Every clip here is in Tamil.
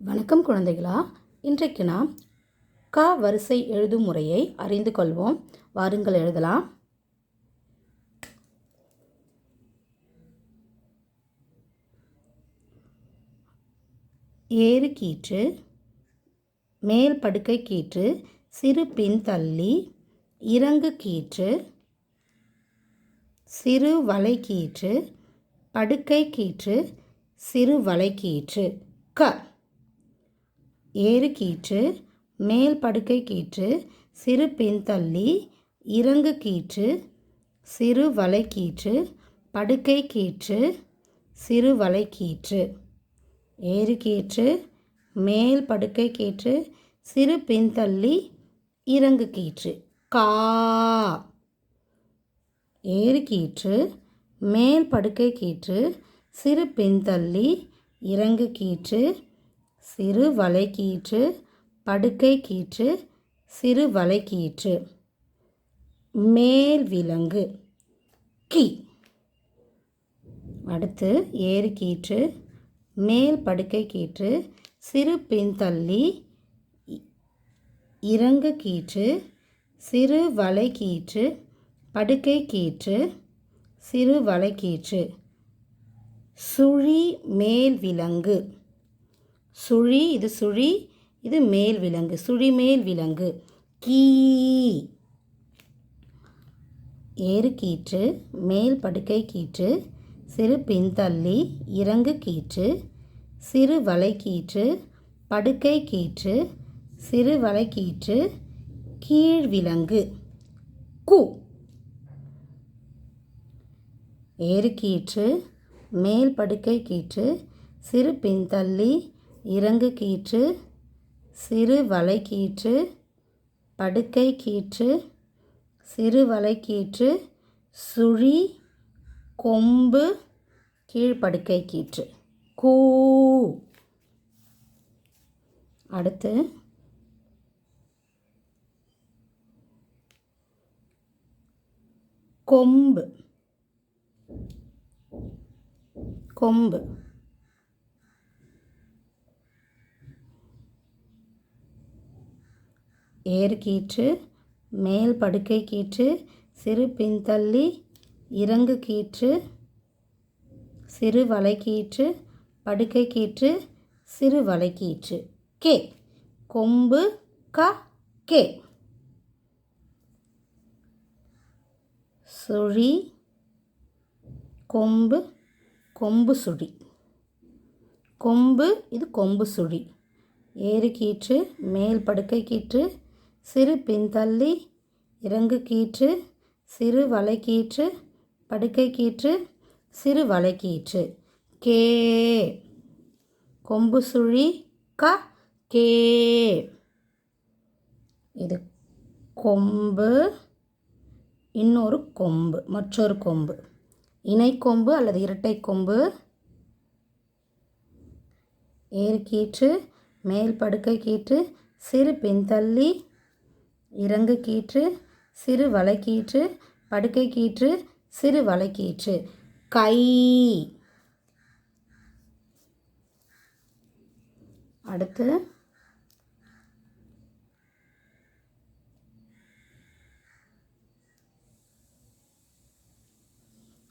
வணக்கம் குழந்தைகளா. இன்றைக்கு நாம் க வரிசை எழுதும் முறையை அறிந்து கொள்வோம். வாருங்கள் எழுதலாம். ஏறு கீற்று மேல் படுக்கை கீற்று சிறு பின் தள்ளி இறங்கு கீற்று சிறு வலை கீற்று படுக்கை கீற்று சிறு வலை கீற்று. க. ஏறு கீற்று மேல் படுக்கை கீற்று சிறு பின்தள்ளி இறங்கு கீற்று சிறு வலை கீற்று படுக்கை கீற்று சிறு வலை கீற்று ஏறு கீற்று மேல் படுக்கை கீற்று சிறு பின்தள்ளி இறங்கு கீற்று கா. ஏறு கீற்று மேல் படுக்கை கீற்று சிறு பின்தள்ளி இறங்கு கீற்று சிறு வலைக்கீற்று படுக்கை கீற்று சிறு வலைக்கீற்று. மேல் விலங்கு கீ. அடுத்து ஏறு கீற்று மேல் படுக்கை கீற்று சிறு பின்தள்ளி இறங்கு கீற்று சிறு வலை கீற்று படுக்கை கீற்று சிறு வலை கீற்று. சுழி மேல் விலங்கு. சுழி இது சுழி இது மேல் விலங்கு. சுழி மேல் விலங்கு. கீ. ஏறு கீற்று மேல் படுக்கை கீற்று சிறு பின்தள்ளி இறங்கு கீற்று சிறு வலை கீற்று படுக்கை கீற்று சிறு வலை கீற்று கீழ் விலங்கு. கு. ஏறு கீற்று மேல் படுக்கை கீற்று சிறு பின்தள்ளி இறங்கு கீற்று சிறு வலை கீற்று படுக்கை கீற்று சிறு வலை கீற்று சுழி கொம்பு கீழ்படுக்கை கீற்று. கூ. அடுத்து கொம்பு. கொம்பு. ஏறு கீற்று மேல் படுக்கை கீற்று சிறு பின்தள்ளி இறங்கு கீற்று சிறு வலை கீற்று படுக்கை கீற்று சிறு வலை கீற்று கே கொம்பு க. கே சுழி. கொம்பு. கொம்பு சுழி. கொம்பு இது கொம்பு சுழி. ஏறு கீற்று மேல் படுக்கை கீற்று சிறு பின்தள்ளி இறங்கு கீற்று சிறு வலை படுக்கை கீற்று சிறு வலை கே. கொம்பு சுழி க. கே. இது கொம்பு இன்னொரு கொம்பு மற்றொரு கொம்பு. இணைக்கொம்பு அல்லது இரட்டை கொம்பு. ஏறு கீற்று மேல் படுக்கை கீற்று சிறு பின்தள்ளி இறங்கு கீற்று சிறு வளைக்கீற்று படுக்கை கீற்று சிறு வளைக்கீற்று கை. அடுத்து.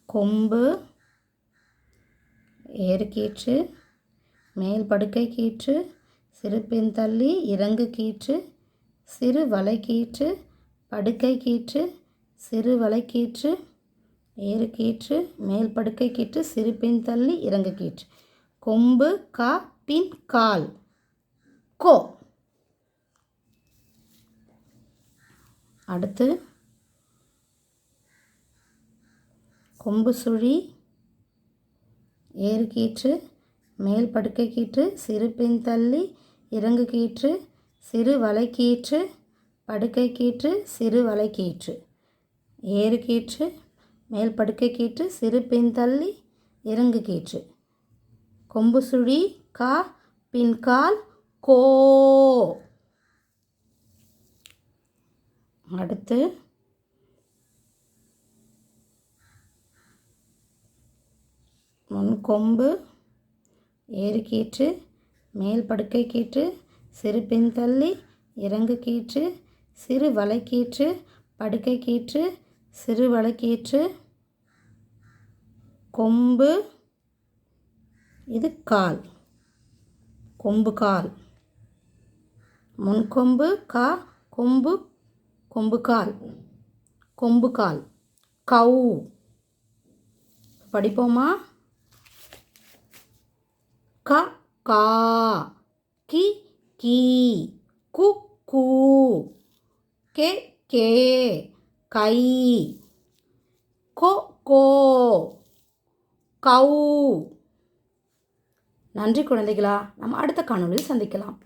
கொம்பு. ஏறுக்கீற்று மேல் படுக்கை கீற்று சிறு தள்ளி இறங்கு கீற்று சிறு வலைக்கீற்று படுக்கை கீற்று சிறு வலைக்கீற்று ஏறு கீற்று மேல் படுக்கை கீற்று சிறு பின்தள்ளி இறங்கு கீற்று கொம்பு கா பின் கால். கோ. அடுத்து கொம்பு சுழி ஏறு கீற்று மேல் படுக்கை கீற்று சிறு பின்தள்ளி இறங்கு கீற்று சிறு வலைக்கீற்று படுக்கை கீற்று சிறு வலைக்கீற்று. ஏறு கீற்று மேல் படுக்கை கீற்று சிறு பின்தள்ளி இறங்கு கீற்று. கொம்பு சுழி கா பின்கால் கோ. அடுத்து முன்கொம்பு ஏறு கீற்று மேல் படுக்கை கீற்று சிறு பின்தள்ளி இறங்கு கீற்று சிறு வலைக்கீற்று படுக்கை கீற்று சிறு வலைக்கீற்று கொம்பு இது கால் கொம்பு கால். முன்கொம்பு கா கொம்பு கொம்பு கால் கொம்பு கால் கவு படிப்போமா? க கா கி கீ கு கூ. கே கே. கை. கோ கோ. கவு நன்றி குழந்தைகளா நம்ம அடுத்த காணொலியில் சந்திக்கலாம்.